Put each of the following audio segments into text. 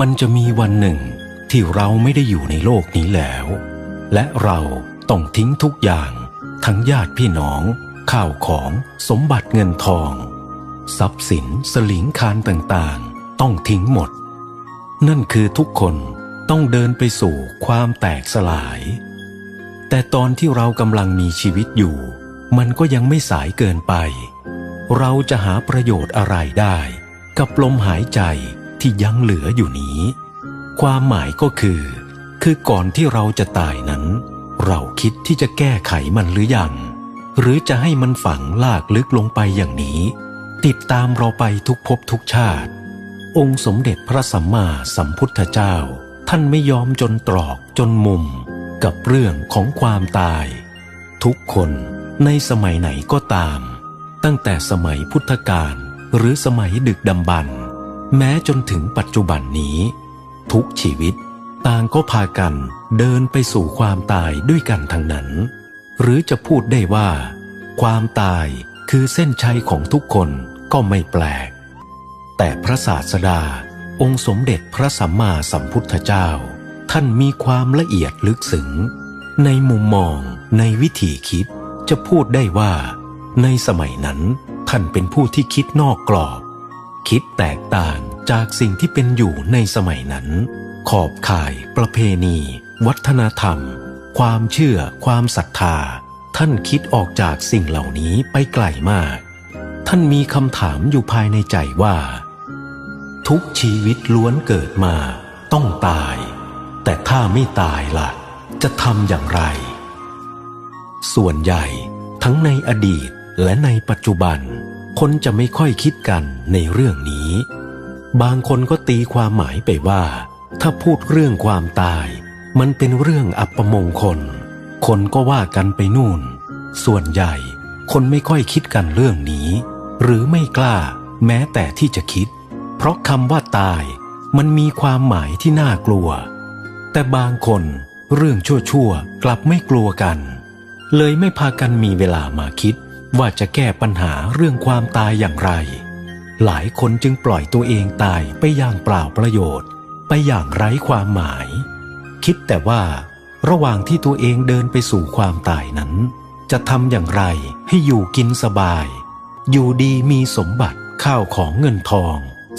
มันจะมีวันหนึ่งที่เราไม่ได้อยู่ในโลกนี้แล้ว และเราต้องทิ้งทุกอย่าง ทั้งญาติพี่น้อง ข้าวของสมบัติเงินทอง ทรัพย์สินสลิงคารต่างๆ ต้องทิ้งหมด นั่นคือทุกคนต้องเดินไปสู่ความแตกสลาย แต่ตอนที่เรากำลังมีชีวิตอยู่ มันก็ยังไม่สายเกินไป เราจะหาประโยชน์อะไรได้ กับลมหายใจ ที่ยังเหลืออยู่นี้ ความหมายก็คือ คือก่อนที่เราจะตายนั้น เราคิดที่จะแก้ไขมันหรือยัง หรือจะให้มันฝังลากลึกลงไปอย่างนี้ ติดตามเราไปทุกภพทุกชาติ องค์สมเด็จพระสัมมาสัมพุทธเจ้า ท่านไม่ยอมจนตรอกจนมุม กับเรื่องของความตาย ทุกคนในสมัยไหนก็ตาม ตั้งแต่สมัยพุทธกาลหรือสมัยดึกดำบรร แม้จนถึงปัจจุบันนี้ ทุกชีวิตต่างก็พากันเดินไปสู่ความตายด้วยกันทั้งนั้น หรือจะพูดได้ว่า ความตายคือเส้นชัยของทุกคนก็ไม่แปลก แต่พระศาสดาองค์สมเด็จพระสัมมาสัมพุทธเจ้า ท่านมีความละเอียดลึกซึ้งในมุมมองในวิธีคิดจะพูดได้ว่า ในสมัยนั้นท่านเป็นผู้ที่คิดนอกกรอบ คิดแตกต่าง จากสิ่งที่เป็นอยู่ในสมัยนั้น ขอบข่ายประเพณี วัฒนธรรม ความเชื่อ ความศรัทธา ท่านคิดออกจากสิ่งเหล่านี้ไปไกลมาก ท่านมีคำถามอยู่ภายในใจว่า ทุกชีวิตล้วนเกิดมา ต้องตาย แต่ถ้าไม่ตายล่ะ จะทำอย่างไร ส่วนใหญ่ทั้งในอดีตและในปัจจุบัน คนจะไม่ค่อยคิดกันในเรื่องนี้ บางคนก็ตีความหมายไปว่า ถ้าพูดเรื่องความตาย มันเป็นเรื่องอัปมงคล คนก็ว่ากันไปนู่น ส่วนใหญ่ คนไม่ค่อยคิดกันเรื่องนี้ หรือไม่กล้า แม้แต่ที่จะคิด เพราะคำว่าตาย มันมีความหมายที่น่ากลัว แต่บางคนเรื่องชั่วๆ กลับไม่กลัวกัน เลยไม่พากันมีเวลามาคิดว่าจะแก้ปัญหาเรื่องความตายอย่างไร หลายคนจึงปล่อยตัวเองตายไปอย่างเปล่าประโยชน์ ไปอย่างไร้ความหมาย คิดแต่ว่า ระหว่างที่ตัวเองเดินไปสู่ความตายนั้น จะทำอย่างไรให้อยู่กินสบาย อยู่ดีมีสมบัติข้าวของเงินทอง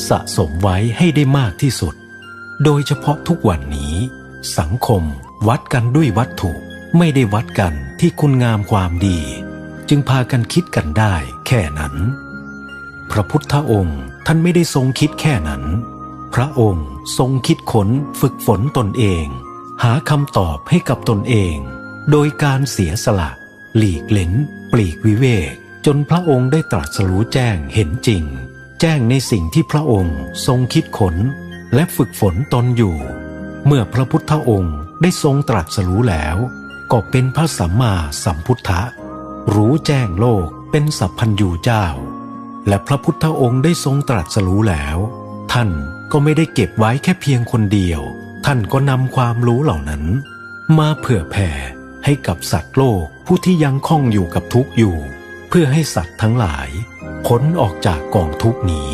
สะสมไว้ให้ได้มากที่สุด โดยเฉพาะทุกวันนี้ สังคมวัดกันด้วยวัตถุไม่ได้วัดกันที่คุณงามความดี จึงพากันคิดกันได้แค่นั้น พระพุทธองค์ท่านไม่ได้ทรงคิดแค่นั้น พระองค์ทรงคิดขนฝึกฝนตนเอง หาคำตอบให้กับตนเอง โดยการเสียสละ หลีกเล้นปลีกวิเวก จนพระองค์ได้ตรัสรู้แจ้งเห็นจริง แจ้งในสิ่งที่พระองค์ทรงคิดขนและฝึกฝนตนอยู่ เมื่อพระพุทธองค์ได้ทรงตรัสรู้แล้ว ก็เป็นพระสัมมาสัมพุทธะรู้แจ้งโลกเป็นสัพพัญญูเจ้า และพระพุทธองค์ได้ทรงตรัสรู้แล้ว ท่านก็ไม่ได้เก็บไว้แค่เพียงคนเดียว ท่านก็นำความรู้เหล่านั้น มาเผื่อแผ่ให้กับสัตว์โลกผู้ที่ยังคล้องอยู่กับทุกข์อยู่ เพื่อให้สัตว์ทั้งหลายพ้นออกจากกองทุกข์นี้